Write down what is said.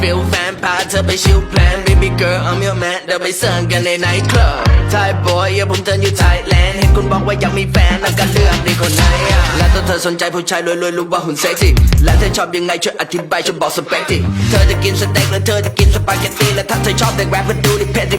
เธอไปชิลแพลน baby girl I'm your man เดินไปเสิร์ฟกันในไนท์คลับ Thai boy อย่าผมเธออยู่ไทยแลนด์เห็นคุณบอกว่าอยากมีแฟนแล้วก็เลือกในคนไหนอะและถ้าเธอสนใจผู้ชายรวยๆรู้ว่าหุ่นเซ็กซี่และเธอชอบยังไงช่วยอธิบายช่วยบอกสเปคทีเธอจะกินสเต็กหรือเธอจะกินสปาเกตตี้และถ้าเธอชอบเด็กแรปก็ดูดิเพจ